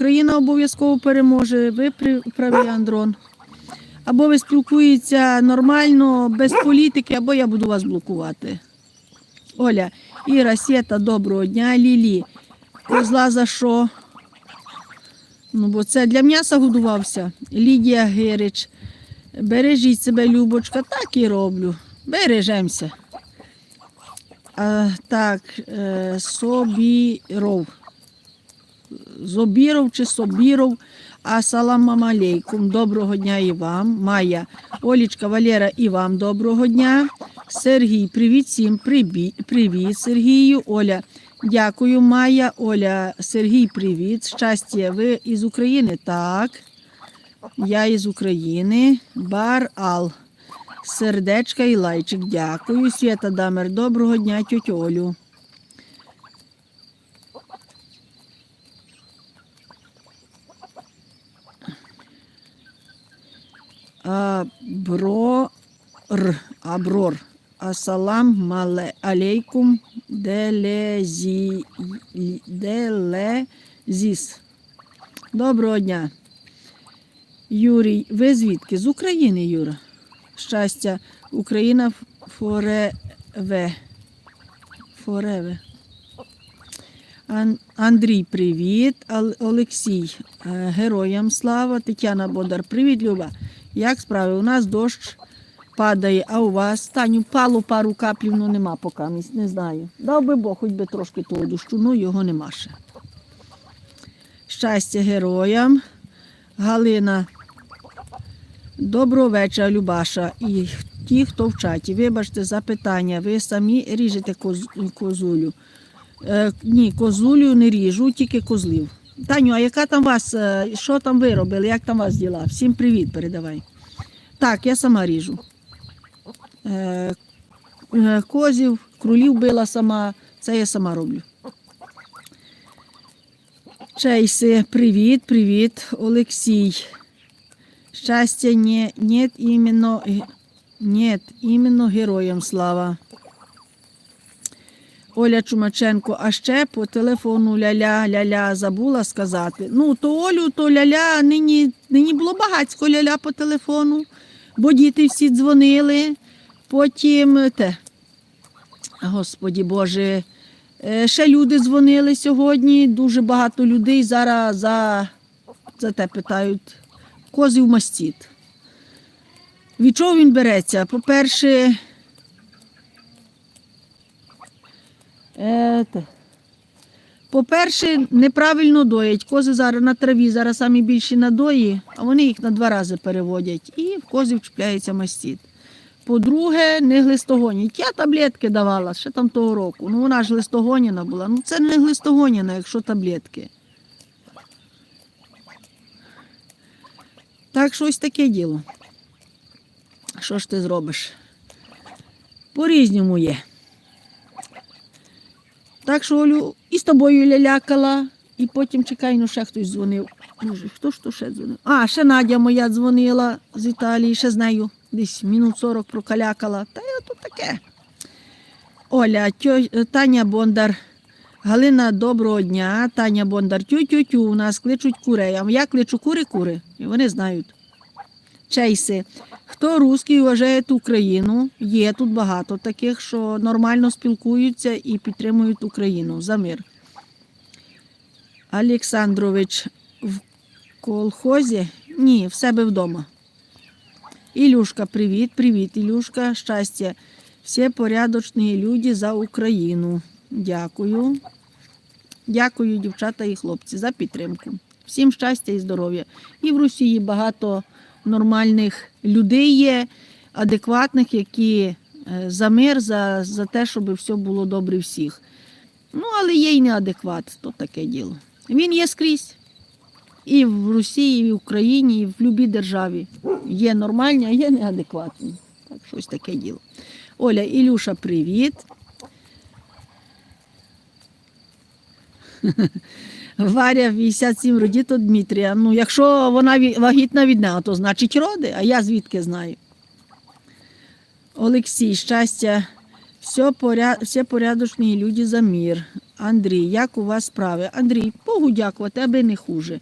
Україна обов'язково переможе. Ви при- праві, Андрон. Або ви спілкуєтеся нормально, без політики, або я буду вас блокувати. Оля, Іра, Свєта, доброго дня, Лілі. Козла за що? Ну, бо це для м'яса годувався. Лідія Гирич. Бережіть себе, Любочка, так і роблю. Бережемося. А, так, е, Собіров. Зобіров чи Собіров. Асалам алейкум. Доброго дня і вам. Майя, Олічка, Валера, і вам доброго дня. Сергій, привіт всім. Прибі- Привіт, Сергію. Оля, дякую, Майя. Оля, Сергій, привіт. Щастя, ви із України? Так. Я із України. Бар Ал. Сердечка і лайчик. Дякую. Свята Дамер, доброго дня, тьотю Олю. Аброр, Аброр. Асалам алейкум делезі, делезіс. Доброго дня. Юрій, ви звідки? З України, Юра. Щастя, Україна фореве. Фореве. Андрій, привіт. Олексій, е, героям слава. Тетяна Бодар, привіт, Люба. Як справи? У нас дощ падає, а у вас Таню пало пару каплів, ну нема поки, місь- не знаю. Дав би Бог, хоч би трошки того дощу, ну його нема ще. Щастя героям. Галина. Доброго вечора, Любаша. І ті, хто в чаті. Вибачте за питання. Ви самі ріжете коз- козулю. Е, ні, козулю не ріжу, тільки козлів. Таню, а яка там вас, е, що там ви робили, як там вас діла? Всім привіт передавай. Так, я сама ріжу. Е, е, козів, кролів била сама, це я сама роблю. Чейси, привіт, привіт, Олексій. Щастя, не, нет іменно, нет, іменно героям слава. Оля Чумаченко, а ще по телефону ля-ля, ля-ля забула сказати. Ну, то Олю, то ля-ля, нині, нині було багатько ля-ля по телефону, бо діти всі дзвонили. Потім те. Господі Боже, е, ще люди дзвонили сьогодні, дуже багато людей зараз за, за те питають. Козів мастіт. Від чого він береться? По-перше, е, по-перше, неправильно доять. Кози зараз на траві, зараз самі більші надої, а вони їх на два рази переводять. І в козів чіпляється мастіт. По-друге, не глистогонять. Я таблетки давала ще там того року. Ну вона ж глистогоніна була. Ну це не глистогоніна, якщо таблетки. Так що ось таке діло. Що ж ти зробиш? По-різному є. Так що Олю і з тобою лялякала, і потім чекай, ну ще хтось дзвонив. Боже, хто ж то ще дзвонив? А, ще Надя моя дзвонила з Італії, ще з нею десь минут 40 прокалякала. Та я тут таке. Оля, тьо, Таня Бондар. Галина, доброго дня. Таня Бондар, тю-тю-тю, у нас кличуть курей. А я кличу кури-кури, і вони знають. Чейси. Хто русський вважає Україну? Є тут багато таких, що нормально спілкуються і підтримують Україну за мир. Олександрович в колхозі? Ні, в себе вдома. Ілюшка, привіт, привіт, Ілюшка, щастя. Всі порядочні люди за Україну. Дякую. Дякую, дівчата і хлопці, за підтримку. Всім щастя і здоров'я. І в Росії багато нормальних людей є, адекватних, які е, за мир, за, за те, щоб все було добре всіх. Ну, але є й неадекват, то таке діло. Він є скрізь. І в Росії, і в Україні, і в будь-якій державі. Є нормальні, а є неадекватні. Так, щось таке діло. Оля, Ілюша, привіт. Варя 57 родіт від Дмитрія. Ну, якщо вона вагітна від нього, то значить роди, а я звідки знаю. Олексій, щастя, Все поряд... все порядочні люди за мир. Андрій, як у вас справи? Андрій, Богу дякувати, аби не хуже.